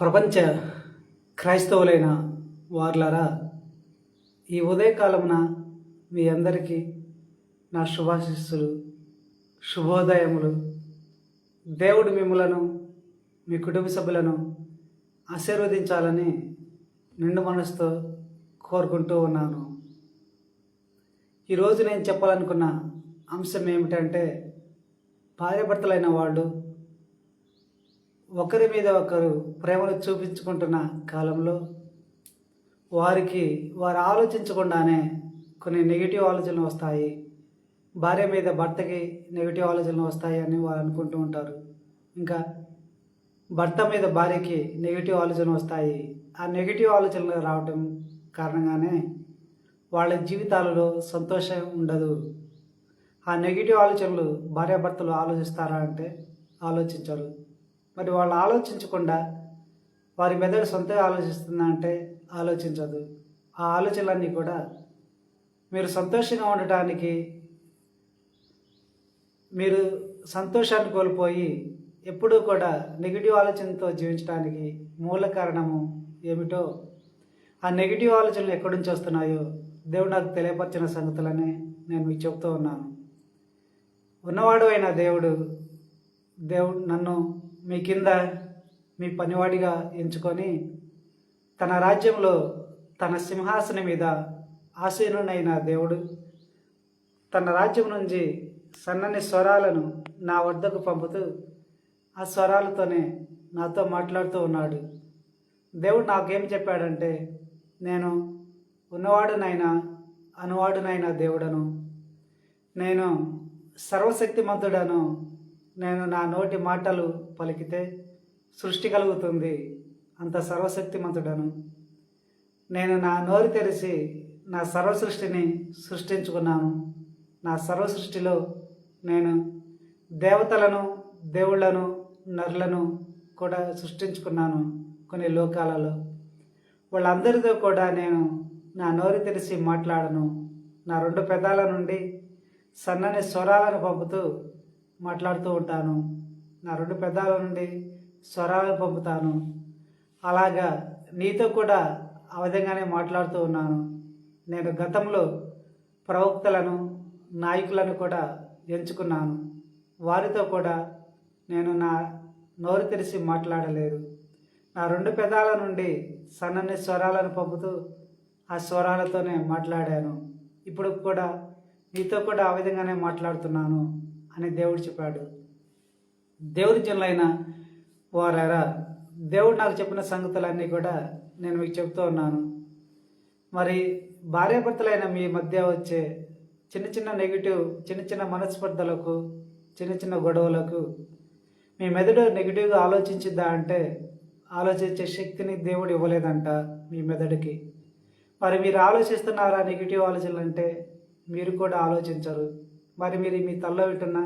ప్రపంచ క్రైస్తవులైన వార్లరా ఈ ఉదయకాలమున మీ అందరికీ నా శుభాశిస్సులు శుభోదయములు. దేవుడు మిమ్మలను మీ కుటుంబ సభ్యులను ఆశీర్వదించాలని నిండు మనసుతో కోరుకుంటూ ఉన్నాను. ఈరోజు నేను చెప్పాలనుకున్న అంశం ఏమిటంటే భార్యాభర్తలైన వాళ్ళు ఒకరి మీద ఒకరు ప్రేమను చూపించుకుంటున్న కాలంలో వారికి వారు ఆలోచించకుండానే కొన్ని నెగిటివ్ ఆలోచనలు వస్తాయి. భార్య మీద భర్తకి నెగిటివ్ ఆలోచనలు వస్తాయి అని వారు అనుకుంటూ ఉంటారు. ఇంకా భర్త మీద భార్యకి నెగిటివ్ ఆలోచనలు వస్తాయి. ఆ నెగిటివ్ ఆలోచనలు రావటం కారణంగానే వాళ్ళ జీవితాలలో సంతోషం ఉండదు. ఆ నెగిటివ్ ఆలోచనలు భార్యాభర్తలు ఆలోచిస్తారా అంటే ఆలోచించరు. మరి వాళ్ళు ఆలోచించకుండా వారి మెదడు సొంతంగా ఆలోచిస్తుందా అంటే ఆలోచించదు. ఆ ఆలోచనలన్నీ కూడా మీరు సంతోషంగా ఉండటానికి మీరు సంతోషాన్ని కోల్పోయి ఎప్పుడూ కూడా నెగిటివ్ ఆలోచనతో జీవించడానికి మూల కారణము ఏమిటో ఆ నెగిటివ్ ఆలోచనలు ఎక్కడి నుంచి వస్తున్నాయో దేవుడు నాకు తెలియపరిచిన సంగతులనే నేను మీకు చెప్తూ ఉన్నాను. ఉన్నవాడు అయిన దేవుడు దేవుడు నన్ను మీ కింద మీ పనివాడిగా ఎంచుకొని తన రాజ్యంలో తన సింహాసనం మీద ఆసీనుడైన దేవుడు తన రాజ్యం నుంచి సన్నని స్వరాలను నా వద్దకు పంపుతూ ఆ స్వరాలతోనే నాతో మాట్లాడుతూ ఉన్నాడు. దేవుడు నాకేం చెప్పాడంటే నేను ఉన్నవాడునైనా అనువాడునైనా దేవుడను. నేను సర్వశక్తిమంతుడను. నేను నా నోటి మాటలు పలికితే సృష్టి కలుగుతుంది. అంత సర్వశక్తిమంతుడను. నేను నా నోరు తెరిచి నా సర్వ సృష్టిని సృష్టించుకున్నాను. నా సర్వ సృష్టిలో నేను దేవతలను దేవుళ్ళను నరులను కూడా సృష్టించుకున్నాను కొన్ని లోకాలలో. వాళ్ళందరితో కూడా నేను నా నోరు తెరిచి మాట్లాడను. నా రెండు పెదాల నుండి సన్నని స్వరాలను పంపుతూ మాట్లాడుతూ ఉంటాను. నా రెండు పెదాల నుండి స్వరాలను పంపుతాను. అలాగా నీతో కూడా ఆ విధంగానే మాట్లాడుతూ ఉన్నాను. నేను గతంలో ప్రవక్తలను నాయకులను కూడా ఎంచుకున్నాను. వారితో కూడా నేను నా నోరు తెరిచి మాట్లాడలేదు. నా రెండు పెదాల నుండి సన్నని స్వరాలను పంపుతూ ఆ స్వరాలతోనే మాట్లాడాను. ఇప్పుడు కూడా నీతో కూడా ఆ విధంగానే మాట్లాడుతున్నాను. అని దేవుడు చెప్పాడు. దేవుడి జనులైన వారారా దేవుడు నాకు చెప్పిన సంగతులన్నీ కూడా నేను మీకు చెప్తూ ఉన్నాను. మరి భార్యాభర్తలైన మీ మధ్య వచ్చే చిన్న చిన్న నెగిటివ్ చిన్న చిన్న మనస్పర్ధలకు చిన్న చిన్న గొడవలకు మీ మెదడు నెగిటివ్గా ఆలోచించిద్దా అంటే ఆలోచించే శక్తిని దేవుడు ఇవ్వలేదంట మీ మెదడుకి. మరి మీరు ఆలోచిస్తున్నారా నెగిటివ్ ఆలోచనలు అంటే మీరు కూడా ఆలోచించరు. మరి మీరు మీ తల్లో వింటున్న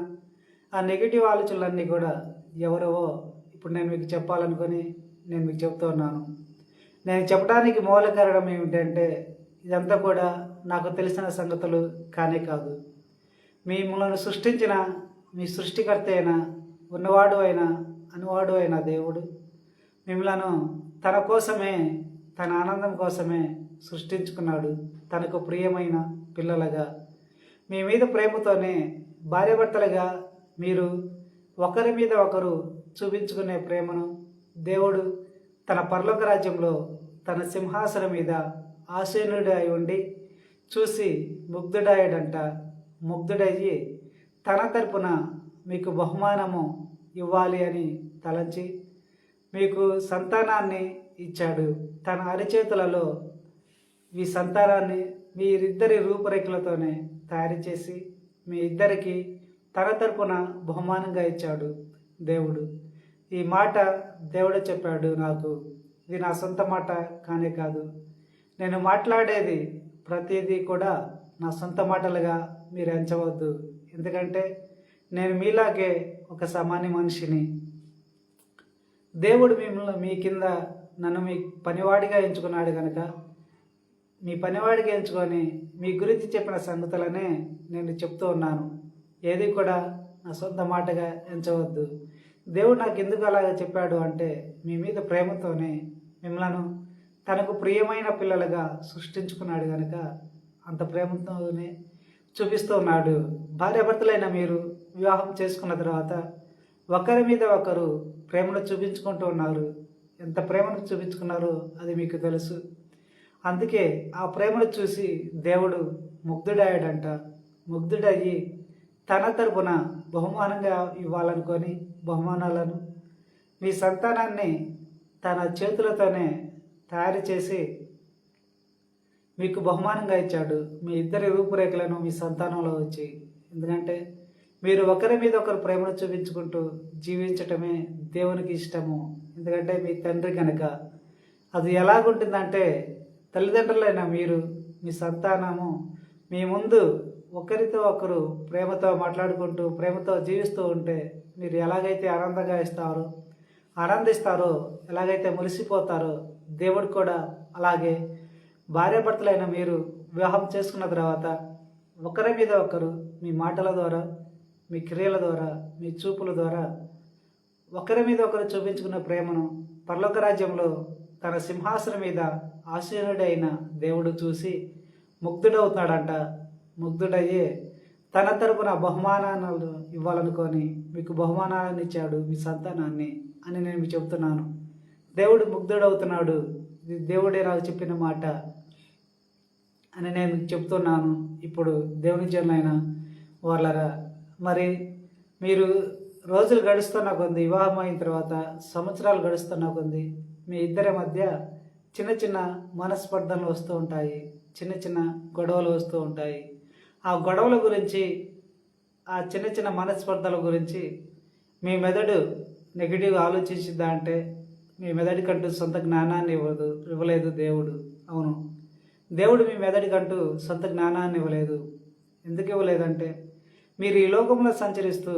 ఆ నెగిటివ్ ఆలోచనలన్నీ కూడా ఎవరవో ఇప్పుడు నేను మీకు చెప్పాలనుకొని నేను మీకు చెప్తున్నాను నేను చెప్పడానికి మూల కారణం ఏమిటంటే ఇదంతా కూడా నాకు తెలిసిన సంగతులు కానే కాదు. మిమ్మల్ని సృష్టించిన మీ సృష్టికర్త అయిన ఉన్నవాడు అయిన అనువాడు అయిన దేవుడు మిమ్మలను తన కోసమే తన ఆనందం కోసమే సృష్టించుకున్నాడు. తనకు ప్రియమైన పిల్లలుగా మీ మీద ప్రేమతోనే భార్యాభర్తలుగా మీరు ఒకరి మీద ఒకరు చూపించుకునే ప్రేమను దేవుడు తన పర్లోక రాజ్యంలో తన సింహాసనం మీద ఆసీనుడు అయి ఉండి చూసి ముగ్ధుడాయడంట. ముగ్ధుడయ్యి తన తరపున మీకు బహుమానము ఇవ్వాలి అని తలంచి మీకు సంతానాన్ని ఇచ్చాడు. తన అరిచేతులలో మీ సంతానాన్ని మీరిద్దరి రూపురేఖలతోనే తయారు చేసి మీ ఇద్దరికి తన తరపున బహుమానంగా ఇచ్చాడు దేవుడు. ఈ మాట దేవుడు చెప్పాడు నాకు. ఇది నా సొంత మాట కానే కాదు. నేను మాట్లాడేది ప్రతిదీ కూడా నా సొంత మాటలుగా మీరు ఎంచవద్దు. ఎందుకంటే నేను మీలాగే ఒక సామాన్య మనిషిని. దేవుడు మిమ్మల్ని మీ కింద నన్ను మీ పనివాడిగా ఎంచుకున్నాడు కనుక మీ పనివాడికి ఎంచుకొని మీ గురించి చెప్పిన సంగతులనే నేను చెప్తూ ఉన్నాను. ఏది కూడా నా సొంత మాటగా ఎంచవద్దు. దేవుడు నాకు ఎందుకు అలాగ చెప్పాడు అంటే మీ మీద ప్రేమతోనే మిమ్మలను తనకు ప్రియమైన పిల్లలుగా సృష్టించుకున్నాడు కనుక అంత ప్రేమతోనే చూపిస్తూ ఉన్నాడు. భార్యాభర్తలైన మీరు వివాహం చేసుకున్న తర్వాత ఒకరి మీద ఒకరు ప్రేమను చూపించుకుంటూ ఉన్నారు. ఎంత ప్రేమను చూపించుకున్నారో అది మీకు తెలుసు. అందుకే ఆ ప్రేమను చూసి దేవుడు ముగ్ధుడయ్యాడంట. ముగ్ధుడయ్యి తన తరపున బహుమానంగా ఇవ్వాలనుకొని బహుమానాలను మీ సంతానాన్ని తన చేతులతోనే తయారు చేసి మీకు బహుమానంగా ఇచ్చాడు. మీ ఇద్దరి రూపురేఖలను మీ సంతానంలో వచ్చి ఎందుకంటే మీరు ఒకరి మీద ఒకరు ప్రేమను చూపించుకుంటూ జీవించటమే దేవునికి ఇష్టము. ఎందుకంటే మీ తండ్రి కనుక అది ఎలాగుంటుందంటే తల్లిదండ్రులైన మీరు మీ సంతానము మీ ముందు ఒకరితో ఒకరు ప్రేమతో మాట్లాడుకుంటూ ప్రేమతో జీవిస్తూ ఉంటే మీరు ఎలాగైతే ఆనందంగా ఇస్తారో ఆనందిస్తారో ఎలాగైతే మురిసిపోతారో దేవుడు కూడా అలాగే భార్యాభర్తలైన మీరు వివాహం చేసుకున్న తర్వాత ఒకరి మీద ఒకరు మీ మాటల ద్వారా మీ క్రియల ద్వారా మీ చూపుల ద్వారా ఒకరి మీద ఒకరు చూపించుకున్న ప్రేమను పర్లోక రాజ్యంలో తన సింహాసనం మీద ఆశీనుడైన దేవుడు చూసి ముగ్ధుడవుతాడంట ముగ్ధుడయ్యే తన తరపున బహుమానాలు ఇవ్వాలనుకొని మీకు బహుమానాలను ఇచ్చాడు మీ సంతానాన్ని అని నేను మీకు చెబుతున్నాను దేవుడు ముగ్ధుడవుతున్నాడు ఇది దేవుడే నాకు చెప్పిన మాట అని నేను చెప్తున్నాను. ఇప్పుడు దేవుని జనులైన వాళ్ళరా మరి మీరు రోజులు గడుస్తున్న కొంది వివాహం అయిన తర్వాత సంవత్సరాలు గడుస్తున్న కొంది మీ ఇద్దరి మధ్య చిన్న చిన్న మనస్పర్ధలు వస్తూ ఉంటాయి. చిన్న చిన్న గొడవలు వస్తూ ఉంటాయి. ఆ గొడవల గురించి ఆ చిన్న చిన్న మనస్పర్ధల గురించి మీ మెదడు నెగిటివ్ ఆలోచించిందా అంటే మీ మెదడికంటూ సొంత జ్ఞానాన్ని ఇవ్వదు ఇవ్వలేదు దేవుడు. అవును. దేవుడు మీ మెదడికంటూ సొంత జ్ఞానాన్ని ఇవ్వలేదు. ఎందుకు ఇవ్వలేదంటే మీరు ఈ లోకంలో సంచరిస్తూ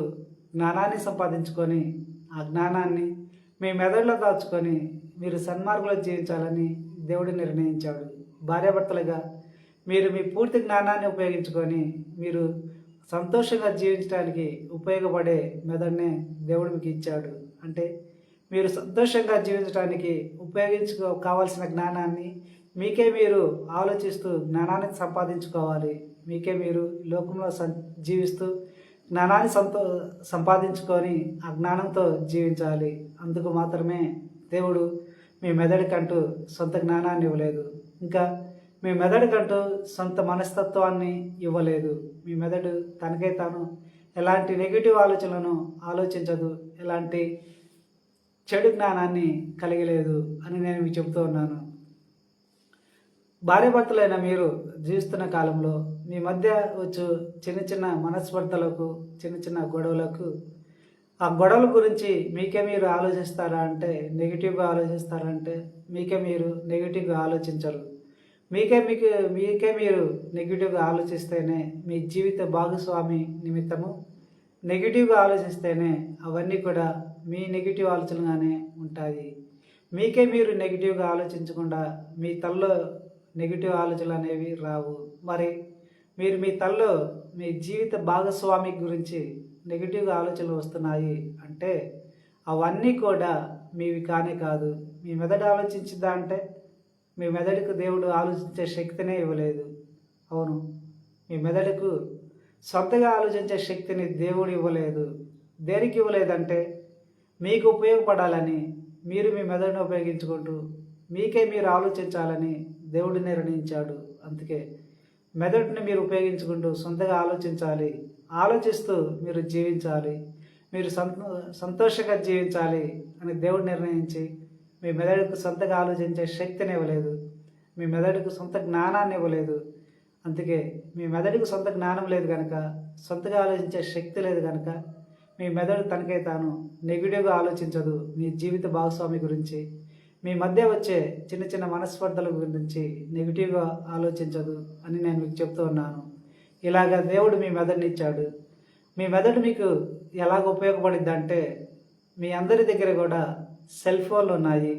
జ్ఞానాన్ని సంపాదించుకొని ఆ జ్ఞానాన్ని మీ మెదడులో దాచుకొని మీరు సన్మార్గులో జీవించాలని దేవుడు నిర్ణయించాడు. భార్యాభర్తలుగా మీరు మీ పూర్తి జ్ఞానాన్ని ఉపయోగించుకొని మీరు సంతోషంగా జీవించడానికి ఉపయోగపడే మెదడునే దేవుడు మీకు ఇచ్చాడు. అంటే మీరు సంతోషంగా జీవించడానికి ఉపయోగించుకో కావాల్సిన జ్ఞానాన్ని మీకే మీరు ఆలోచిస్తూ జ్ఞానాన్ని సంపాదించుకోవాలి. మీకే మీరు లోకంలో సం జీవిస్తూ జ్ఞానాన్ని సంతో సంపాదించుకొని ఆ జ్ఞానంతో జీవించాలి. అందుకు మాత్రమే దేవుడు మీ మెదడుకంటూ సొంత జ్ఞానాన్ని ఇవ్వలేదు. ఇంకా మీ మెదడుకంటూ సొంత మనస్తత్వాన్ని ఇవ్వలేదు. మీ మెదడు తనకై తాను ఎలాంటి నెగిటివ్ ఆలోచనలను ఆలోచించదు. ఎలాంటి చెడు జ్ఞానాన్ని కలిగలేదు అని నేను మీకు చెబుతూ ఉన్నాను. భార్యాభర్తలైన మీరు జీవిస్తున్న కాలంలో మీ మధ్య వచ్చు చిన్న చిన్న మనస్పర్ధలకు చిన్న చిన్న గొడవలకు ఆ గొడవల గురించి మీకే మీరు ఆలోచిస్తారా అంటే నెగిటివ్గా ఆలోచిస్తారా అంటే మీకే మీరు నెగిటివ్గా ఆలోచించరు. మీకే మీకు మీకే మీరు నెగిటివ్గా ఆలోచిస్తేనే మీ జీవిత భాగస్వామి నిమిత్తము. నెగిటివ్గా ఆలోచిస్తేనే అవన్నీ కూడా మీ నెగిటివ్ ఆలోచనగానే ఉంటాయి. మీకే మీరు నెగిటివ్గా ఆలోచించకుండా మీ తల్లో నెగిటివ్ ఆలోచనలు అనేవి రావు. మరి మీరు మీ తల్లో మీ జీవిత భాగస్వామి గురించి నెగిటివ్ ఆలోచనలు వస్తున్నాయి అంటే అవన్నీ కూడా మీవి కానే కాదు. మీ మెదడు ఆలోచించిందా అంటే మీ మెదడుకు దేవుడు ఆలోచించే శక్తినే ఇవ్వలేదు. అవును. మీ మెదడుకు సొంతగా ఆలోచించే శక్తిని దేవుడు ఇవ్వలేదు. దేనికి ఇవ్వలేదంటే మీకు ఉపయోగపడాలని మీరు మీ మెదడును ఉపయోగించుకుంటూ మీకే మీరు ఆలోచించాలని దేవుడు నిర్ణయించాడు. అందుకే మెదడుని మీరు ఉపయోగించుకుంటూ సొంతగా ఆలోచించాలి. ఆలోచిస్తూ మీరు జీవించాలి మీరు సంతో సంతోషంగా జీవించాలి అని దేవుడు నిర్ణయించి మీ మెదడుకు సొంతగా ఆలోచించే శక్తిని ఇవ్వలేదు. మీ మెదడుకు సొంత జ్ఞానాన్ని ఇవ్వలేదు. అందుకే మీ మెదడుకు సొంత జ్ఞానం లేదు కనుక సొంతగా ఆలోచించే శక్తి లేదు కనుక మీ మెదడు తనకై తాను నెగిటివ్గా ఆలోచించదు మీ జీవిత భాగస్వామి గురించి. మీ మధ్య వచ్చే చిన్న చిన్న మనస్పర్ధల గురించి నెగిటివ్గా ఆలోచించదు అని నేను మీకు చెప్తూ ఉన్నాను. ఇలాగ దేవుడు మీ మెదడుని ఇచ్చాడు. మీ మెదడు మీకు ఎలాగ ఉపయోగపడింది అంటే మీ అందరి దగ్గర కూడా సెల్ ఫోన్లు ఉన్నాయి.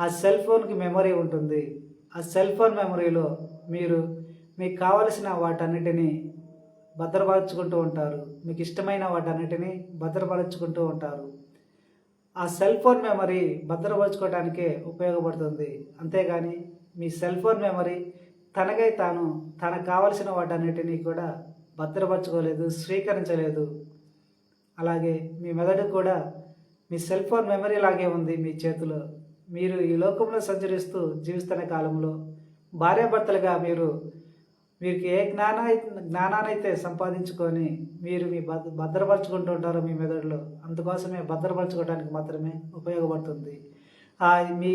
ఆ సెల్ ఫోన్కి మెమరీ ఉంటుంది. ఆ సెల్ ఫోన్ మెమరీలో మీరు మీకు కావలసిన వాటన్నిటినీ భద్రపరచుకుంటూ ఉంటారు. మీకు ఇష్టమైన వాటన్నిటినీ భద్రపరచుకుంటూ ఉంటారు. ఆ సెల్ ఫోన్ మెమరీ భద్రపరచుకోవడానికే ఉపయోగపడుతుంది. అంతేగాని మీ సెల్ ఫోన్ మెమరీ తనకై తాను తనకు కావలసిన వాటన్నిటినీ కూడా భద్రపరచుకోలేదు స్వీకరించలేదు. అలాగే మీ మెదడు కూడా మీ సెల్ ఫోన్ మెమరీ లాగే ఉంది మీ చేతిలో. మీరు ఈ లోకంలో సంచరిస్తూ జీవిస్తున్న కాలంలో భార్యాభర్తలుగా మీరు మీకు ఏ జ్ఞాన జ్ఞానానైతే సంపాదించుకొని మీరు మీ భద్ర భద్రపరచుకుంటూ ఉంటారో మీ మెదడులో అందుకోసమే భద్రపరచుకోవడానికి మాత్రమే ఉపయోగపడుతుంది. మీ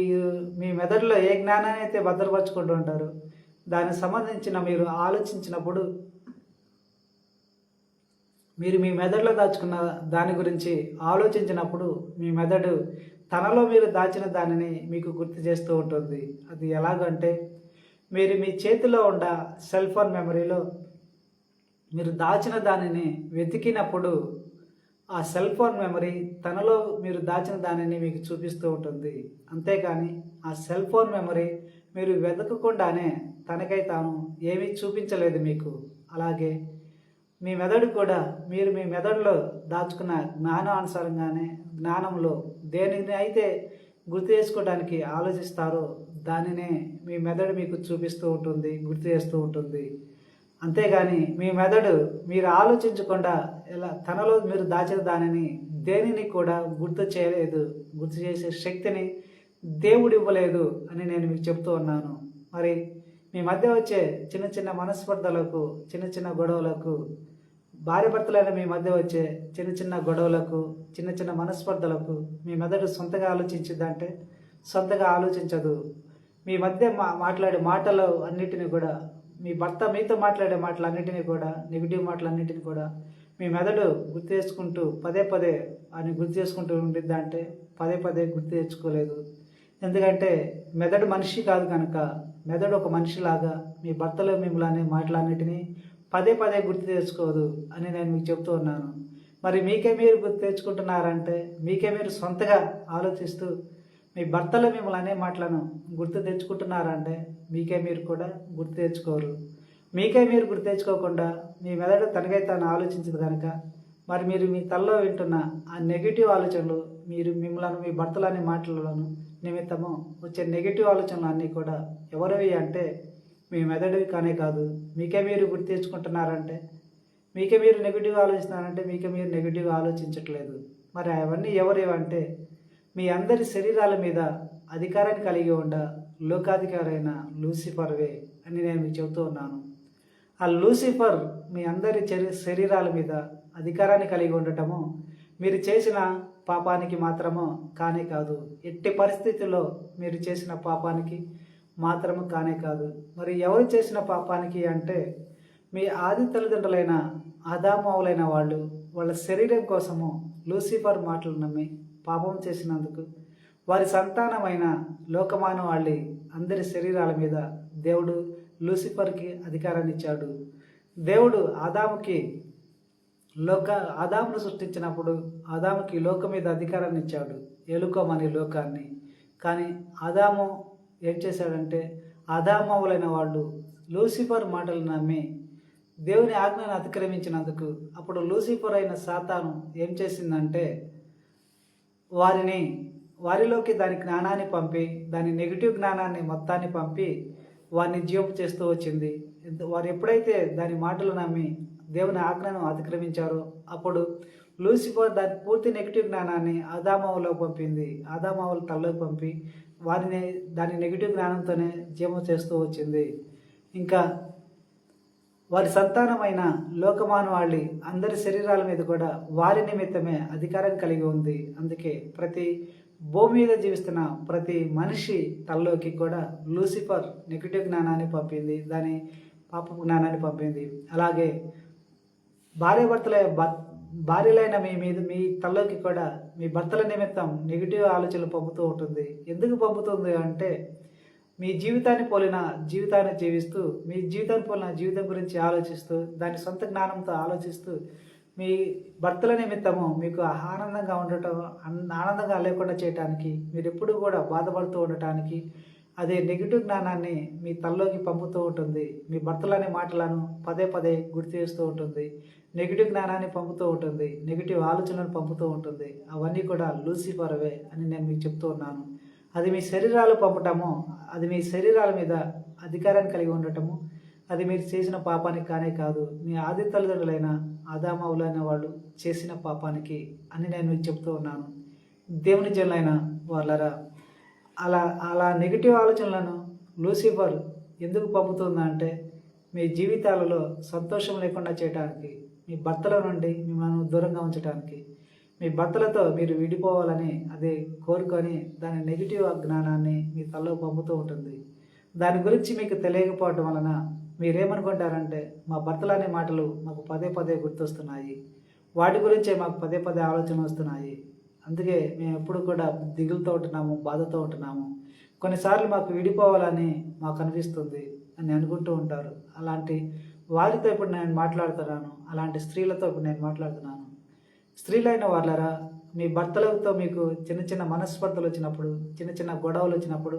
మీ మెదడులో ఏ జ్ఞానాన్ని అయితే భద్రపరచుకుంటూ ఉంటారో దానికి సంబంధించిన మీరు ఆలోచించినప్పుడు మీరు మీ మెదడులో దాచుకున్న దాని గురించి ఆలోచించినప్పుడు మీ మెదడు తనలో మీరు దాచిన దానిని మీకు గుర్తు చేస్తూ ఉంటుంది. అది ఎలాగంటే మీరు మీ చేతిలో ఉన్న సెల్ ఫోన్ మెమరీలో మీరు దాచిన దానిని వెతికినప్పుడు ఆ సెల్ ఫోన్ మెమరీ తనలో మీరు దాచిన దానిని మీకు చూపిస్తూ ఉంటుంది. అంతేకాని ఆ సెల్ ఫోన్ మెమరీ మీరు వెతకకుండానే తనకై తాను ఏమీ చూపించలేదు మీకు. అలాగే మీ మెదడు కూడా మీరు మీ మెదడులో దాచుకున్న జ్ఞానానుసారంగానే జ్ఞానంలో దేనిని అయితే గుర్తు చేసుకోవడానికి ఆలోచిస్తారో దానినే మీ మెదడు మీకు చూపిస్తూ ఉంటుంది గుర్తు చేస్తూ ఉంటుంది. అంతేగాని మీ మెదడు మీరు ఆలోచించకుండా ఇలా తనలో మీరు దాచిన దానిని దేనిని కూడా గుర్తు చేయలేదు గుర్తు చేసే శక్తిని దేవుడు ఇవ్వలేదు అని నేను మీకు చెప్తూ ఉన్నాను. మరి మీ మధ్య వచ్చే చిన్న చిన్న మనస్పర్ధలకు చిన్న చిన్న గొడవలకు భార్య భర్తలైన మీ మధ్య వచ్చే చిన్న చిన్న గొడవలకు చిన్న చిన్న మనస్పర్ధలకు మీ మెదడు సొంతగా ఆలోచించిందంటే సొంతగా ఆలోచించదు. మీ మధ్య మా మాట్లాడే మాటలు అన్నిటిని కూడా మీ భర్త మీతో మాట్లాడే మాటలన్నిటినీ కూడా నెగిటివ్ మాటలన్నిటిని కూడా మీ మెదడు గుర్తు చేసుకుంటూ పదే పదే అని గుర్తు చేసుకుంటూ ఉండిద్దంటే పదే పదే గుర్తు తెచ్చుకోలేదు. ఎందుకంటే మెదడు మనిషి కాదు కనుక మెదడు ఒక మనిషిలాగా మీ భర్తలో మిమ్మల్ని మాటలన్నిటినీ పదే పదే గుర్తు తెచ్చుకోదు అని నేను మీకు చెప్తూ ఉన్నాను. మరి మీకే మీరు గుర్తు తెచ్చుకుంటున్నారంటే మీకే మీరు సొంతగా ఆలోచిస్తూ మీ భర్తలు మిమ్మల్ని అనే మాటలను గుర్తు తెచ్చుకుంటున్నారంటే మీకే మీరు కూడా గుర్తు తెచ్చుకోరు. మీకే మీరు గుర్తు తెచ్చుకోకుండా మీ మెదడు తనకై తాను ఆలోచించదు కనుక మరి మీరు మీ తలలో వింటున్న ఆ నెగిటివ్ ఆలోచనలు మీరు మిమ్మల్ని మీ భర్తలని మాటలను నిమిత్తము వచ్చే నెగిటివ్ ఆలోచనలు అన్నీ కూడా ఎవరివి అంటే మీ మెదడువి కానే కాదు మీకే మీరు గుర్తు తెచ్చుకుంటున్నారంటే మీకే మీరు నెగిటివ్ ఆలోచిస్తున్నారంటే మీకే మీరు నెగిటివ్ ఆలోచించట్లేదు. మరి అవన్నీ ఎవరేవంటే మీ అందరి శరీరాల మీద అధికారాన్ని కలిగి ఉండ లోకాధికారైన లూసిఫర్వే అని నేను మీకు చెబుతూ ఉన్నాను. ఆ లూసిఫర్ మీ అందరి చరి శరీరాల మీద అధికారాన్ని కలిగి ఉండటము మీరు చేసిన పాపానికి మాత్రము కానే కాదు. ఎట్టి పరిస్థితుల్లో మీరు చేసిన పాపానికి మాత్రము కానే కాదు. మరి ఎవరు చేసిన పాపానికి అంటే మీ ఆది తల్లిదండ్రులైన అదామావులైన వాళ్ళు వాళ్ళ శరీరం కోసము లూసిఫర్ మాటలు నమ్మి పాపం చేసినందుకు వారి సంతానమైన లోకమాన వాళ్ళి అందరి శరీరాల మీద దేవుడు లూసిఫర్కి అధికారాన్ని ఇచ్చాడు. దేవుడు ఆదాముకి లోక ఆదామును సృష్టించినప్పుడు ఆదాముకి లోకం మీద అధికారాన్ని ఇచ్చాడు. ఎలుకోమని లోకాన్ని. కానీ ఆదాము ఏం చేశాడంటే ఆదామవులైన వాళ్ళు లూసిఫర్ మాటలు నమ్మి దేవుని ఆజ్ఞను అతిక్రమించినందుకు అప్పుడు లూసిఫర్ అయిన సాతాను ఏం చేసిందంటే వారిని వారిలోకి దాని జ్ఞానాన్ని పంపి దాని నెగిటివ్ జ్ఞానాన్ని మొత్తాన్ని పంపి వారిని జీవం చేస్తూ వచ్చింది. వారు ఎప్పుడైతే దాని మాటలు నమ్మి దేవుని ఆజ్ఞను అతిక్రమించారో. అప్పుడు లూసిఫర్ దాని పూర్తి నెగిటివ్ జ్ఞానాన్ని ఆదామావులో పంపింది. ఆదామావుల తల్లోకి పంపి వారిని దాని నెగిటివ్ జ్ఞానంతోనే జీవం చేస్తూ వచ్చింది. ఇంకా వారి సంతానమైన లోకమానవాళి అందరి శరీరాల మీద కూడా వారి నిమిత్తమే అధికారం కలిగి ఉంది. అందుకే ప్రతి భూమి మీద జీవిస్తున్న ప్రతి మనిషి తలలోకి కూడా లూసిఫర్ నెగిటివ్ జ్ఞానాన్ని పంపింది. దాని పాప జ్ఞానాన్ని పంపింది. అలాగే భార్యాభర్తల భ- భార్యలైన మీ మీద మీ తల్లోకి కూడా మీ భర్తల నిమిత్తం నెగిటివ్ ఆలోచనలు పంపుతూ ఉంటుంది. ఎందుకు పంపుతుంది అంటే మీ జీవితాన్ని పోలిన జీవితాన్ని జీవిస్తూ మీ జీవితాన్ని పోలిన జీవితం గురించి ఆలోచిస్తూ దాని సొంత జ్ఞానంతో ఆలోచిస్తూ మీ భర్తల నిమిత్తము మీకు ఆనందంగా ఉండటం ఆనందంగా లేకుండా చేయటానికి మీరు ఎప్పుడు కూడా బాధపడుతూ ఉండటానికి అదే నెగిటివ్ జ్ఞానాన్ని మీ తల్లోకి పంపుతూ ఉంటుంది. మీ భర్తలనే మాటలను పదే పదే గుర్తు చేస్తూ ఉంటుంది. నెగిటివ్ జ్ఞానాన్ని పంపుతూ ఉంటుంది నెగిటివ్ ఆలోచనలు పంపుతూ ఉంటుంది. అవన్నీ కూడా లూసిఫర్వే అని నేను మీకు చెప్తూ ఉన్నాను. అది మీ శరీరాలు పంపటము అది మీ శరీరాల మీద అధికారాన్ని కలిగి ఉండటము అది మీరు చేసిన పాపానికి కానే కాదు మీ ఆది తల్లిదండ్రులైన ఆదామవులైన వాళ్ళు చేసిన పాపానికి అని నేను మీకు చెప్తూ ఉన్నాను. దేవుని జనులైన వాళ్ళరా అలా అలా నెగిటివ్ ఆలోచనలను లూసిఫర్ ఎందుకు పంపుతుందంటే మీ జీవితాలలో సంతోషం లేకుండా చేయడానికి మీ భర్తల నుండి మిమ్మల్ని దూరంగా ఉంచడానికి మీ భర్తలతో మీరు విడిపోవాలని అది కోరుకొని దాని నెగిటివ్ జ్ఞానాన్ని మీ తలలో పంపుతూ ఉంటుంది. దాని గురించి మీకు తెలియకపోవడం వలన మీరేమనుకుంటారంటే మా భర్తలు అనే మాటలు మాకు పదే పదే గుర్తొస్తున్నాయి. వాటి గురించే మాకు పదే పదే ఆలోచన వస్తున్నాయి. అందుకే మేము ఎప్పుడు కూడా దిగులుతో ఉంటున్నాము బాధతో ఉంటున్నాము. కొన్నిసార్లు మాకు విడిపోవాలని మాకు అనిపిస్తుంది అని అనుకుంటూ ఉంటారు. అలాంటి వారితో ఇప్పుడు నేను మాట్లాడుతున్నాను అలాంటి స్త్రీలతో ఇప్పుడు నేను మాట్లాడుతున్నాను. స్త్రీలైన వాళ్ళరా మీ భర్తలతో మీకు చిన్న చిన్న మనస్పర్ధలు వచ్చినప్పుడు చిన్న చిన్న గొడవలు వచ్చినప్పుడు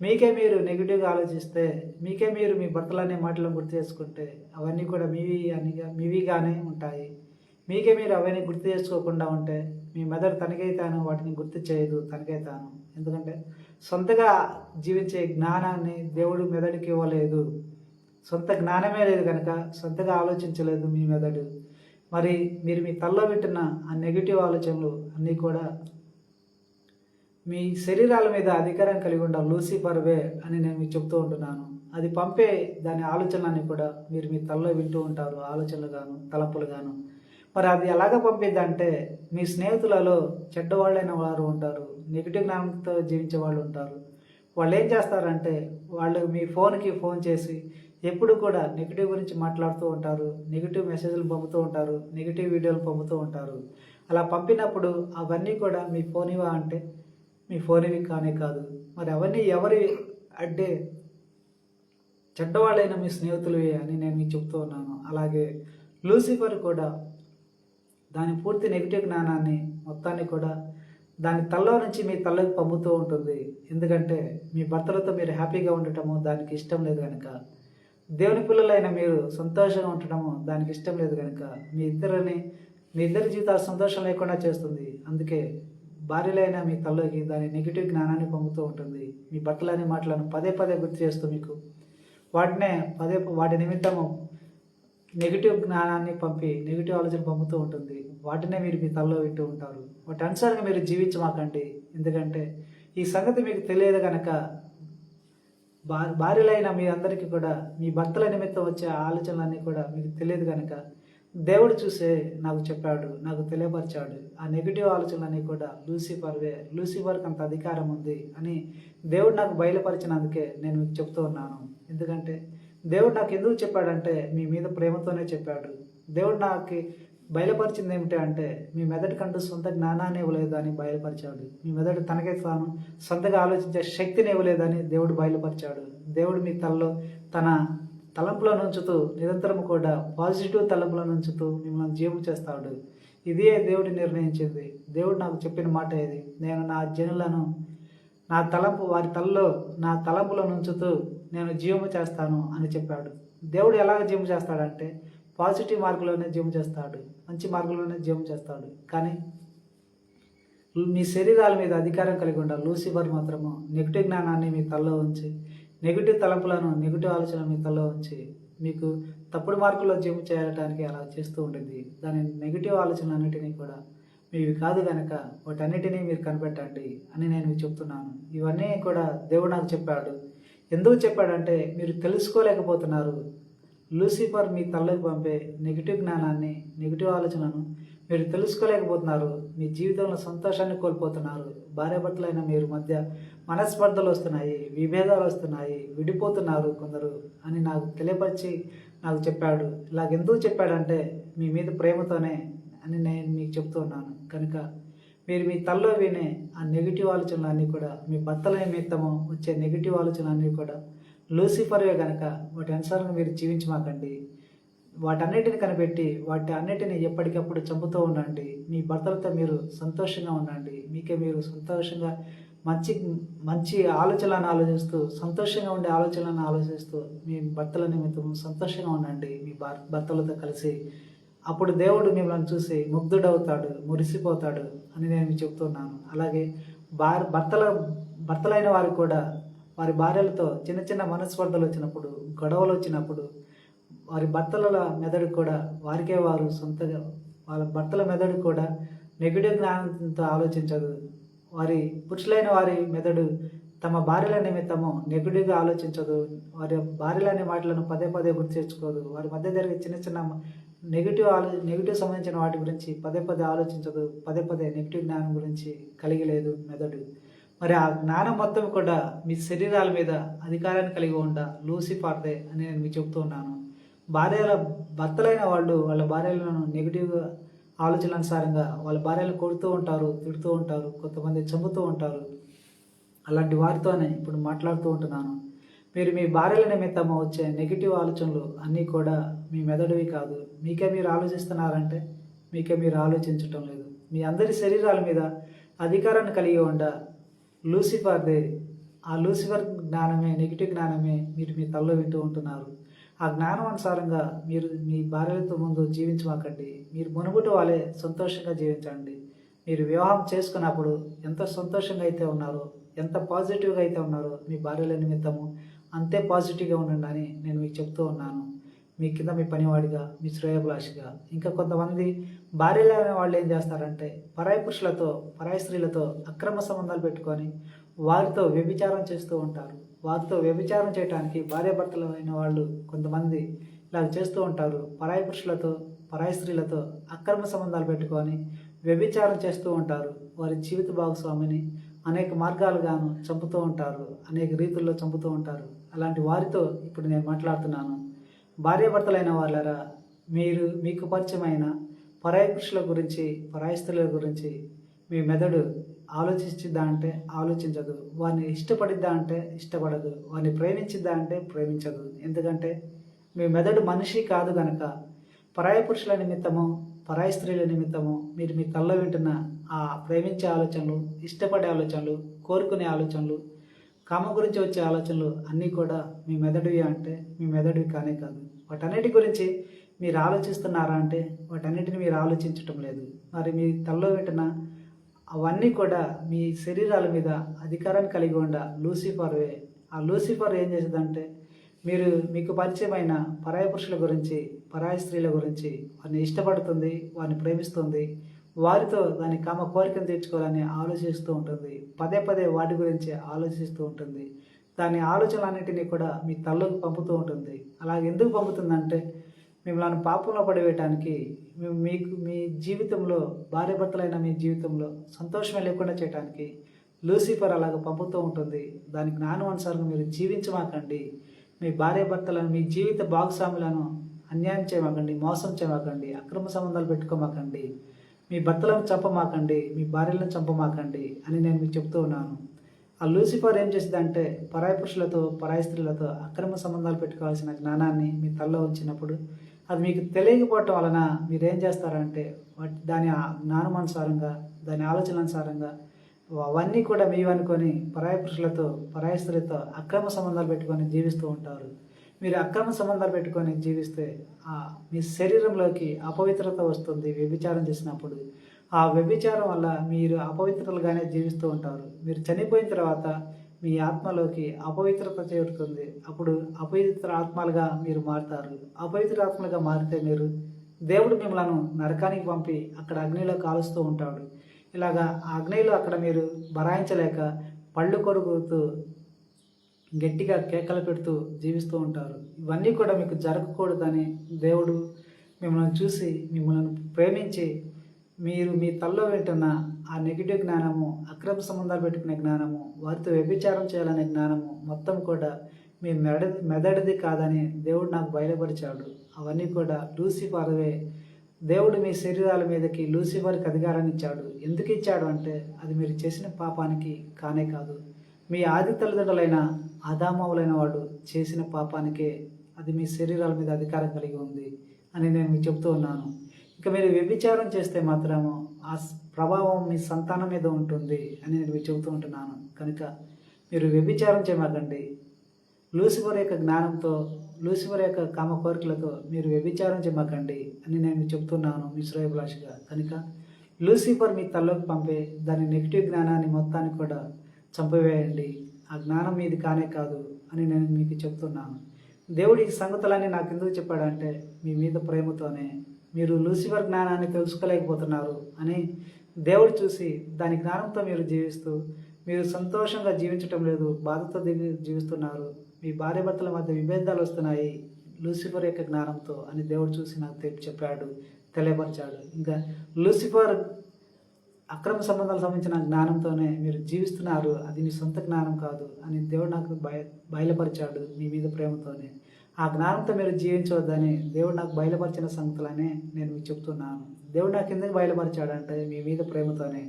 మీకే మీరు నెగిటివ్గా ఆలోచిస్తే మీకే మీరు మీ భర్తలనే మాటలను గుర్తు చేసుకుంటే అవన్నీ కూడా మీవి అనిగా మీవిగానే ఉంటాయి. మీకే మీరు అవన్నీ గుర్తు చేసుకోకుండా ఉంటే మీ మెదడు తనకైతాను వాటిని గుర్తు చేయదు తనకైతాను ఎందుకంటే సొంతగా జీవించే జ్ఞానాన్ని దేవుడు మెదడుకి ఇవ్వలేదు. సొంత జ్ఞానమే లేదు కనుక సొంతగా ఆలోచించలేదు మీ మెదడు. మరి మీరు మీ తల్లో పెట్టిన ఆ నెగిటివ్ ఆలోచనలు అన్నీ కూడా మీ శరీరాల మీద అధికారం కలిగి ఉండ లూసిఫర్వే అని నేను మీకు చెప్తూ ఉంటున్నాను. అది పంపే దాని ఆలోచనలన్నీ కూడా మీరు మీ తలలో వింటూ ఉంటారు ఆలోచనలు గాను తలపులు గాను. మరి అది ఎలాగ పంపిద్దంటే మీ స్నేహితులలో చెడ్డవాళ్ళైన వారు ఉంటారు నెగిటివ్ జ్ఞానంతో జీవించే వాళ్ళు ఉంటారు. వాళ్ళు ఏం చేస్తారంటే వాళ్ళు మీ ఫోన్కి ఫోన్ చేసి ఎప్పుడు కూడా నెగిటివ్ గురించి మాట్లాడుతూ ఉంటారు నెగిటివ్ మెసేజ్లు పంపుతూ ఉంటారు నెగిటివ్ వీడియోలు పంపుతూ ఉంటారు. అలా పంపినప్పుడు అవన్నీ కూడా మీ ఫోన్ ఇవా అంటే మీ ఫోన్ ఇవి కానే కాదు. మరి అవన్నీ ఎవరి అంటే చెడ్డవాళ్ళైన మీ స్నేహితులవే అని నేను మీకు చెప్తూ ఉన్నాను. అలాగే లూసిఫర్ కూడా దాని పూర్తి నెగిటివ్ జ్ఞానాన్ని మొత్తాన్ని కూడా దాని తల్లో నుంచి మీ తల్లకు పంపుతూ ఉంటుంది. ఎందుకంటే మీ భర్తలతో మీరు హ్యాపీగా ఉండటము దానికి ఇష్టం లేదు కనుక దేవుని పిల్లలైన మీరు సంతోషంగా ఉండటము దానికి ఇష్టం లేదు కనుక మీ ఇద్దరిని మీ ఇద్దరి జీవితాలు సంతోషం లేకుండా చేస్తుంది. అందుకే భార్యలైన మీ తల్లోకి దాని నెగిటివ్ జ్ఞానాన్ని పంపుతూ ఉంటుంది. మీ బట్టలని మాటలను పదే పదే గుర్తు చేస్తూ మీకు వాటినే పదే వాటి నిమిత్తము నెగిటివ్ జ్ఞానాన్ని పంపి నెగిటివ్ ఆలోచన పంపుతూ ఉంటుంది. వాటినే మీరు మీ తలలో వింటూ ఉంటారు. వాటి అనుసారంగా మీరు జీవించమాకండి. ఎందుకంటే ఈ సంగతి మీకు తెలియదు కనుక భా భార్యలైన మీ అందరికీ కూడా మీ భర్తల నిమిత్తం వచ్చే ఆలోచనలన్నీ కూడా మీకు తెలియదు కనుక దేవుడు చూసే నాకు చెప్పాడు నాకు తెలియపరిచాడు. ఆ నెగిటివ్ ఆలోచనలన్నీ కూడా లూసిఫర్వే లూసిఫర్కి అంత అధికారం ఉంది అని దేవుడు నాకు బయలుపరిచినందుకే నేను మీకు చెప్తూ ఉన్నాను. ఎందుకంటే దేవుడు నాకు ఎందుకు చెప్పాడంటే మీ మీద ప్రేమతోనే చెప్పాడు. దేవుడు నాకు బయలుపరిచింది ఏమిటి అంటే మీ మెదడుకంటూ సొంత జ్ఞానాన్ని ఇవ్వలేదని బయలుపరిచాడు. మీ మెదడు తనకే తాను సొంతగా ఆలోచించే శక్తిని ఇవ్వలేదని దేవుడు బయలుపరిచాడు. దేవుడు మీ తలలో తన తలంపులను నుంచుతూ నిరంతరం కూడా పాజిటివ్ తలంపులను నుంచుతూ మిమ్మల్ని జీవం చేస్తాడు. ఇదే దేవుడు నిర్ణయించింది. దేవుడు నాకు చెప్పిన మాట ఇది. నేను నా జనులను నా తలంపు వారి తలలో నా తలంపులను నుంచుతూ నేను జీవము చేస్తాను అని చెప్పాడు. దేవుడు ఎలాగ జీవం చేస్తాడంటే పాజిటివ్ మార్గంలోనే జిమ్ చేస్తాడు మంచి మార్గంలోనే జిమ్ చేస్తాడు. కానీ మీ శరీరాల మీద అధికారం కలిగి ఉండాలి. లూసిఫర్ మాత్రము నెగిటివ్ జ్ఞానాన్ని మీ తలలో ఉంచి నెగిటివ్ తలంపులను నెగిటివ్ ఆలోచన మీ తలలో ఉంచి మీకు తప్పుడు మార్కుల్లో జిమ్ చేయడానికి అలా చేస్తూ ఉంటుంది దాని నెగిటివ్ ఆలోచనలన్నిటినీ కూడా మీవి కాదు కనుక వాటన్నిటినీ మీరు కనిపెట్టండి అని నేను మీకు చెప్తున్నాను. ఇవన్నీ కూడా దేవుడు నాకు చెప్పాడు. ఎందుకు చెప్పాడంటే మీరు తెలుసుకోలేకపోతున్నారు. లూసిఫర్ మీ తల్లోకి పంపే నెగిటివ్ జ్ఞానాన్ని నెగిటివ్ ఆలోచనను మీరు తెలుసుకోలేకపోతున్నారు. మీ జీవితంలో సంతోషాన్ని కోల్పోతున్నారు. భార్యాభర్తలైన మీరు మధ్య మనస్పర్ధలు వస్తున్నాయి విభేదాలు వస్తున్నాయి విడిపోతున్నారు కొందరు అని నాకు తెలియపరిచి నాకు చెప్పాడు. ఇలాగెందుకు చెప్పాడంటే మీ మీద ప్రేమతోనే అని నేను మీకు చెప్తున్నాను కనుక మీరు మీ తల్లో వినే ఆ నెగిటివ్ ఆలోచనలు అన్నీ కూడా మీ భర్తల నిమిత్తము వచ్చే నెగిటివ్ ఆలోచనలు అన్నీ కూడా లూసిఫర్వే కనుక వాటి అనుసారంగా మీరు జీవించమాకండి. వాటన్నిటిని కనిపెట్టి వాటి అన్నిటిని ఎప్పటికప్పుడు చంపుతూ ఉండండి. మీ భర్తలతో మీరు సంతోషంగా ఉండండి. మీకే మీరు సంతోషంగా మంచి మంచి ఆలోచనలను ఆలోచిస్తూ సంతోషంగా ఉండే ఆలోచనలను ఆలోచిస్తూ మీ భర్తల నిమిత్తం సంతోషంగా ఉండండి. మీ భర్తలతో కలిసి. అప్పుడు దేవుడు మిమ్మల్ని చూసి ముగ్ధుడవుతాడు మురిసిపోతాడు అని నేను చెప్తున్నాను. అలాగే భార్ భర్తల భర్తలైన వారు కూడా వారి భార్యలతో చిన్న చిన్న మనస్పర్ధలు వచ్చినప్పుడు గొడవలు వచ్చినప్పుడు వారి భర్తల మెదడు కూడా వారికే వారు సొంతగా వాళ్ళ భర్తల మెదడు కూడా నెగిటివ్ జ్ఞానంతో ఆలోచించదు. వారి పురుషులైన వారి మెదడు తమ భార్యల నిమిత్తము నెగిటివ్గా ఆలోచించదు. వారి భార్యలనే అనే మాటలను పదే పదే గుర్తు తెచ్చుకోదు వారి మధ్య జరిగే చిన్న చిన్న నెగిటివ్ ఆలో నెగిటివ్ సంబంధించిన వాటి గురించి పదే పదే ఆలోచించదు. పదే పదే నెగిటివ్ జ్ఞానం గురించి కలిగి లేదు మెదడు. మరి ఆ జ్ఞానం మొత్తం కూడా మీ శరీరాల మీద అధికారాన్ని కలిగి ఉండ లూసిఫార్దే అని నేను మీకు చెప్తూ ఉన్నాను. భార్యల భర్తలైన వాళ్ళు వాళ్ళ భార్యలను నెగిటివ్గా ఆలోచననుసారంగా వాళ్ళ భార్యలు కొడుతూ ఉంటారు తిడుతూ ఉంటారు కొంతమంది చంపుతూ ఉంటారు. అలాంటి వారితోనే ఇప్పుడు మాట్లాడుతూ ఉంటున్నాను. మీరు మీ భార్యల నిమిత్తము వచ్చే నెగిటివ్ ఆలోచనలు అన్నీ కూడా మీ మెదడువి కాదు. మీకే మీరు ఆలోచిస్తున్నారంటే మీకే మీరు ఆలోచించటం లేదు. మీ అందరి శరీరాల మీద అధికారాన్ని కలిగి ఉండ లూసిఫర్దే ఆ లూసిఫర్ జ్ఞానమే నెగిటివ్ జ్ఞానమే మీరు మీ తల్లో వింటూ ఉంటున్నారు. ఆ జ్ఞానం అనుసారంగా మీరు మీ భార్యలతో ముందు జీవించమాకండి. మీరు మునుగుటి వాళ్ళే సంతోషంగా జీవించండి. మీరు వివాహం చేసుకున్నప్పుడు ఎంత సంతోషంగా అయితే ఉన్నారో ఎంత పాజిటివ్గా అయితే ఉన్నారో మీ భార్యల నిమిత్తము అంతే పాజిటివ్గా ఉండండి అని నేను మీకు చెప్తూ ఉన్నాను. మీ కింద మీ పనివాడిగా మీ శ్రేయభిలాషిగా. ఇంకా కొంతమంది భార్యలైన వాళ్ళు ఏం చేస్తారంటే పరాయి పురుషులతో పరాయి స్త్రీలతో అక్రమ సంబంధాలు పెట్టుకొని వారితో వ్యభిచారం చేస్తూ ఉంటారు. వారితో వ్యభిచారం చేయడానికి భార్యాభర్తలు అయిన వాళ్ళు కొంతమంది ఇలా చేస్తూ ఉంటారు. పరాయి పురుషులతో పరాయి స్త్రీలతో అక్రమ సంబంధాలు పెట్టుకొని వ్యభిచారం చేస్తూ ఉంటారు. వారి జీవిత భాగస్వామిని అనేక మార్గాలుగాను చంపుతూ ఉంటారు. అనేక రీతుల్లో చంపుతూ ఉంటారు. అలాంటి వారితో ఇప్పుడు నేను మాట్లాడుతున్నాను. భార్యాభర్తలైన వాళ్ళరా మీరు మీకు పరిచయమైన పరాయి పురుషుల గురించి పరాయి స్త్రీల గురించి మీ మెదడు ఆలోచించిద్దా అంటే ఆలోచించదు. వారిని ఇష్టపడిద్దా అంటే ఇష్టపడదు. వారిని ప్రేమించిద్దా అంటే ప్రేమించదు. ఎందుకంటే మీ మెదడు మనిషి కాదు గనక పరాయి పురుషుల నిమిత్తము పరాయి స్త్రీల నిమిత్తము మీరు మీ కళ్ళ వింటున్న ఆ ప్రేమించే ఆలోచనలు ఇష్టపడే ఆలోచనలు కోరుకునే ఆలోచనలు కామ గురించి వచ్చే ఆలోచనలు అన్నీ కూడా మీ మెదడువి అంటే మీ మెదడువి కానే కాదు. వాటన్నిటి గురించి మీరు ఆలోచిస్తున్నారా అంటే వాటన్నిటిని మీరు ఆలోచించటం లేదు. మరి మీ తలలో పెట్టిన అవన్నీ కూడా మీ శరీరాల మీద అధికారాన్ని కలిగి ఉండ లూసిఫర్వే ఆ లూసిఫర్ ఏం చేసేదంటే మీరు మీకు పరిచయమైన పరాయ పురుషుల గురించి పరాయ స్త్రీల గురించి వారిని ఇష్టపడుతుంది వారిని ప్రేమిస్తుంది వారితో దాని కామ కోరికను తీర్చుకోవాలని ఆలోచిస్తూ ఉంటుంది. పదే పదే వాటి గురించి ఆలోచిస్తూ ఉంటుంది. దాని ఆలోచనలన్నింటినీ కూడా మీ తల్లోకి పంపుతూ ఉంటుంది. అలా ఎందుకు పంపుతుందంటే మిమ్మల్ని పాపంలో పడివేయటానికి మీకు మీ జీవితంలో భార్యాభర్తలైన మీ జీవితంలో సంతోషమే లేకుండా చేయడానికి లూసిఫర్ అలాగ పంపుతూ ఉంటుంది. దాని జ్ఞానం అనుసారంగా మీరు జీవించమాకండి. మీ భార్యాభర్తలను మీ జీవిత భాగస్వాములను అన్యాయం చేయమాకండి మోసం చేయమాకండి అక్రమ సంబంధాలు పెట్టుకోమాకండి. మీ భర్తలను చంపమాకండి మీ భార్యలను చంపమాకండి అని నేను మీకు చెప్తూ ఉన్నాను. ఆ లూసిఫర్ ఏం చేసిందంటే పరాయి పురుషులతో పరాయి స్త్రీలతో అక్రమ సంబంధాలు పెట్టుకోవాల్సిన జ్ఞానాన్ని మీ తల్లో ఉంచినప్పుడు అది మీకు తెలియకపోవటం వలన మీరేం చేస్తారంటే వాటి దాని జ్ఞానం అనుసారంగా దాని ఆలోచన అనుసారంగా అవన్నీ కూడా మీవనుకొని పరాయి పురుషులతో పరాయి స్త్రీలతో అక్రమ సంబంధాలు పెట్టుకొని జీవిస్తూ ఉంటారు. మీరు అక్రమ సంబంధాలు పెట్టుకొని జీవిస్తే ఆ మీ శరీరంలోకి అపవిత్రత వస్తుంది వ్యభిచారం చేసినప్పుడు. ఆ వ్యభిచారం వల్ల మీరు అపవిత్రలుగానే జీవిస్తూ ఉంటారు. మీరు చనిపోయిన తర్వాత మీ ఆత్మలోకి అపవిత్రత చేరుతుంది. అప్పుడు అపవిత్ర ఆత్మలుగా మీరు మారుతారు. అపవిత్ర ఆత్మలుగా మారితే మీరు దేవుడు మిమ్మల్ని నరకానికి పంపి అక్కడ అగ్నిలో కాలుస్తూ ఉంటాడు. ఇలాగా ఆ అగ్నిలో అక్కడ మీరు భరాయించలేక పళ్ళు కొరుకుతూ గట్టిగా కేకలు పెడుతూ జీవిస్తూ ఉంటారు. ఇవన్నీ కూడా మీకు జరగకూడదని దేవుడు మిమ్మల్ని చూసి మిమ్మల్ని ప్రేమించి మీరు మీ తల్లో వింటున్న ఆ నెగిటివ్ జ్ఞానము అక్రమ సంబంధాలు పెట్టుకునే జ్ఞానము వారితో వ్యభిచారం చేయాలనే జ్ఞానము మొత్తం కూడా మీ మెడ మెదడిది కాదని దేవుడు నాకు బయలుపరిచాడు. అవన్నీ కూడా లూసిఫర్వే. దేవుడు మీ శరీరాల మీదకి లూసిఫర్కి అధికారాన్ని ఇచ్చాడు. ఎందుకు ఇచ్చాడు అంటే అది మీరు చేసిన పాపానికి కానే కాదు. మీ ఆది తల్లిదండ్రులైన ఆదామవులైన వాడు చేసిన పాపానికే అది మీ శరీరాల మీద అధికారం కలిగి ఉంది అని నేను మీకు చెప్తూ ఉన్నాను. ఇంకా మీరు వ్యభిచారం చేస్తే మాత్రము ఆ ప్రభావం మీ సంతానం మీద ఉంటుంది అని నేను మీకు చెబుతూ ఉంటున్నాను. కనుక మీరు వ్యభిచారం చేయమాకండి. లూసిఫర్ యొక్క జ్ఞానంతో లూసిఫర్ యొక్క కామ కోరికలతో మీరు వ్యభిచారం చెమ్మకండి అని నేను చెప్తున్నాను మీ శ్రేయభిలాషగా. కనుక లూసిఫర్ మీ తల్లోకి పంపే దాని నెగిటివ్ జ్ఞానాన్ని మొత్తాన్ని కూడా చంపివేయండి. ఆ జ్ఞానం మీది కానే కాదు అని నేను మీకు చెప్తున్నాను. దేవుడు ఈ సంగతులన్నీ నాకు ఎందుకు చెప్పాడంటే మీ మీద ప్రేమతోనే మీరు లూసిఫర్ జ్ఞానాన్ని తెలుసుకోలేకపోతున్నారు అని దేవుడు చూసి దాని జ్ఞానంతో మీరు జీవిస్తూ మీరు సంతోషంగా జీవించటం లేదు బాధతో జీవిస్తున్నారు మీ భార్య భర్తల మధ్య విభేదాలు వస్తున్నాయి లూసిఫర్ యొక్క జ్ఞానంతో అని దేవుడు చూసి నాకు చెప్పాడు తెలియపరిచాడు. ఇంకా లూసిఫర్ అక్రమ సంబంధాలకు సంబంధించిన జ్ఞానంతోనే మీరు జీవిస్తున్నారు. అది మీ సొంత జ్ఞానం కాదు అని దేవుడు నాకు బయ బయలుపరిచాడు మీ మీద ప్రేమతోనే. ఆ జ్ఞానంతో మీరు జీవించవద్దని దేవుడు నాకు బయలుపరిచిన సంగతులనే నేను మీకు చెప్తున్నాను. దేవుడు నాకు ఎందుకు బయలుపరిచాడంటే మీ మీద ప్రేమతోనే.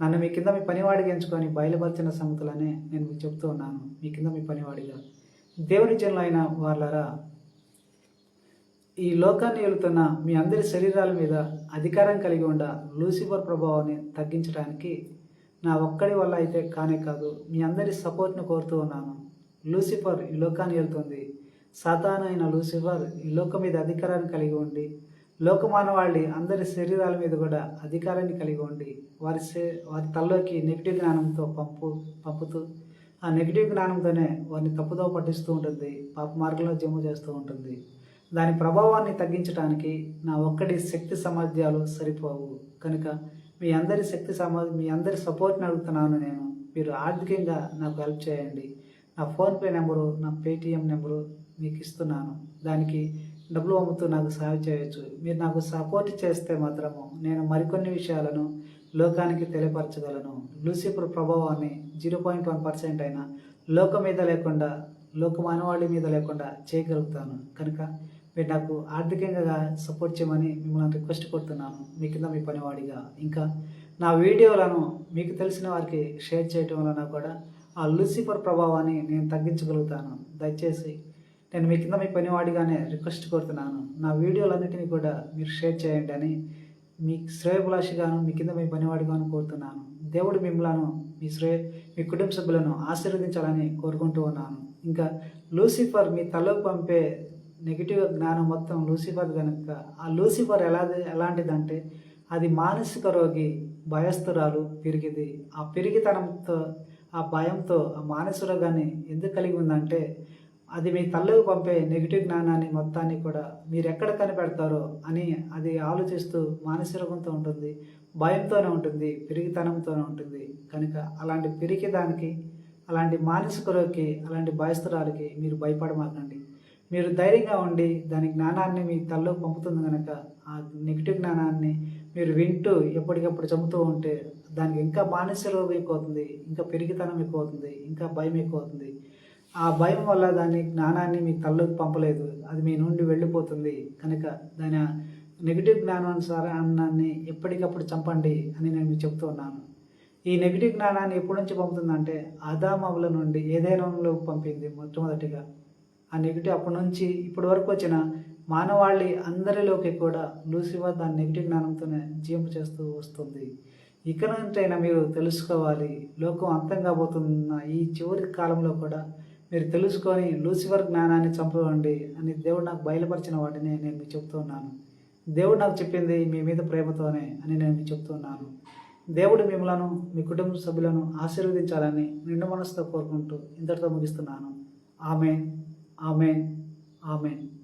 నన్ను మీ కింద మీ పనివాడిగా ఎంచుకొని బయలుపరిచిన సంగతులనే నేను మీకు చెప్తూ ఉన్నాను మీ కింద మీ పనివాడిగా. దేవుడి జనులైన వాళ్ళరా ఈ లోకాన్ని వెళుతున్న మీ అందరి శరీరాల మీద అధికారం కలిగి ఉండ లూసిఫర్ ప్రభావాన్ని తగ్గించడానికి నా ఒక్కడి వల్ల అయితే కానే కాదు మీ అందరి సపోర్ట్ను కోరుతూ ఉన్నాను. లూసిఫర్ ఈ లోకాన్ని వెళ్తుంది సాతాను లూసిఫర్ ఈ లోకం మీద అధికారాన్ని కలిగి ఉండి లోకమానవాళ్ళి అందరి శరీరాల మీద కూడా అధికారాన్ని కలిగి ఉండి వారి వారి తల్లోకి నెగిటివ్ జ్ఞానంతో పంపు పంపుతూ ఆ నెగిటివ్ జ్ఞానంతోనే వారిని తప్పుదో పట్టిస్తూ ఉంటుంది పాప మార్గంలో జమ్ము చేస్తూ ఉంటుంది. దాని ప్రభావాన్ని తగ్గించడానికి నా ఒక్కడి శక్తి సామర్థ్యాలు సరిపోవు. కనుక మీ అందరి శక్తి సమా మీ అందరి సపోర్ట్ని అడుగుతున్నాను నేను. మీరు ఆర్థికంగా నాకు హెల్ప్ చేయండి. నా ఫోన్పే నెంబరు నా పేటిఎం నెంబరు మీకు ఇస్తున్నాను. దానికి డబ్బులు అమ్ముతూ నాకు సహాయం చేయొచ్చు. మీరు నాకు సపోర్ట్ చేస్తే మాత్రము నేను మరికొన్ని విషయాలను లోకానికి తెలియపరచగలను. లూసిఫర్ ప్రభావాన్ని జీరో పాయింట్ వన్ పర్సెంట్ అయినా లోకం మీద లేకుండా లోక మానవాళి మీద లేకుండా చేయగలుగుతాను. కనుక మీరు నాకు ఆర్థికంగా సపోర్ట్ చేయమని మిమ్మల్ని రిక్వెస్ట్ కొడుతున్నాను. మీ కింద మీ పనివాడిగా. ఇంకా నా వీడియోలను మీకు తెలిసిన వారికి షేర్ చేయటం వలన కూడా ఆ లూసిఫర్ ప్రభావాన్ని నేను తగ్గించగలుగుతాను. దయచేసి నేను మీ కింద మీ పనివాడిగానే రిక్వెస్ట్ కోరుతున్నాను నా వీడియోలన్నిటినీ కూడా మీరు షేర్ చేయండి అని మీ శ్రేయభిలాషిగాను మీ కింద మీ పనివాడిగాను కోరుతున్నాను. దేవుడు మిమ్మలను మీ శ్రేయ మీ కుటుంబ సభ్యులను ఆశీర్వదించాలని కోరుకుంటూ ఉన్నాను. ఇంకా లూసిఫర్ మీ తలకు పంపే నెగిటివ్ జ్ఞానం మొత్తం లూసిఫర్ కనుక ఆ లూసిఫర్ ఎలా ఎలాంటిదంటే అది మానసిక రోగి భయస్థురాలు పిరిగిది. ఆ పిరిగితనంతో ఆ భయంతో ఆ మానసిక రోగాన్ని ఎందుకు కలిగి ఉందంటే అది మీ తల్లకు పంపే నెగిటివ్ జ్ఞానాన్ని మొత్తాన్ని కూడా మీరు ఎక్కడ కనిపెడతారో అని అది ఆలోచిస్తూ మానసిక రోగంతో ఉంటుంది భయంతోనే ఉంటుంది పిరిగితనంతోనే ఉంటుంది. కనుక అలాంటి పిరికి దానికి అలాంటి మానసిక రోగికి అలాంటి భయస్థురాలకి మీరు భయపడమాకండి. మీరు ధైర్యంగా ఉండి దాని జ్ఞానాన్ని మీ తల్లో పంపుతుంది కనుక ఆ నెగిటివ్ జ్ఞానాన్ని మీరు వింటూ ఎప్పటికప్పుడు చంపుతూ ఉంటే దానికి ఇంకా మానసిక రోగం ఎక్కువ అవుతుంది ఇంకా పెరిగితనం ఎక్కువ అవుతుంది ఇంకా భయం ఎక్కువ అవుతుంది ఆ భయం వల్ల దాని జ్ఞానాన్ని మీ తల్లోకి పంపలేదు అది మీ నుండి వెళ్ళిపోతుంది. కనుక దాని నెగిటివ్ జ్ఞానానుసారాన్ని ఎప్పటికప్పుడు చంపండి అని నేను మీకు చెప్తూ ఉన్నాను. ఈ నెగిటివ్ జ్ఞానాన్ని ఎప్పటి నుంచి పంపుతుందంటే ఆదామవుల నుండి ఏదైనా పంపింది మొట్టమొదటిగా. ఆ నెగిటివ్ అప్పటి నుంచి ఇప్పటి వరకు వచ్చిన మానవాళి అందరిలోకి కూడా లూసిఫర్ దాని నెగిటివ్ జ్ఞానంతోనే జీవం చేస్తూ వస్తుంది. ఇక నుంచైనా మీరు తెలుసుకోవాలి. లోకం అంతం కాబోతున్న ఈ చివరి కాలంలో కూడా మీరు తెలుసుకొని లూసిఫర్ జ్ఞానాన్ని చంపవండి అని దేవుడు నాకు బయలుపరిచిన వాటిని నేను మీకు చెప్తున్నాను దేవుడు నాకు చెప్పింది మీ మీద ప్రేమతోనే అని నేను మీకు చెప్తున్నాను దేవుడు మిమ్మలను మీ కుటుంబ సభ్యులను ఆశీర్వదించాలని నిండు మనసుతో కోరుకుంటూ ఇంతటితో ముగిస్తున్నాను. ఆమె Amen. Amen.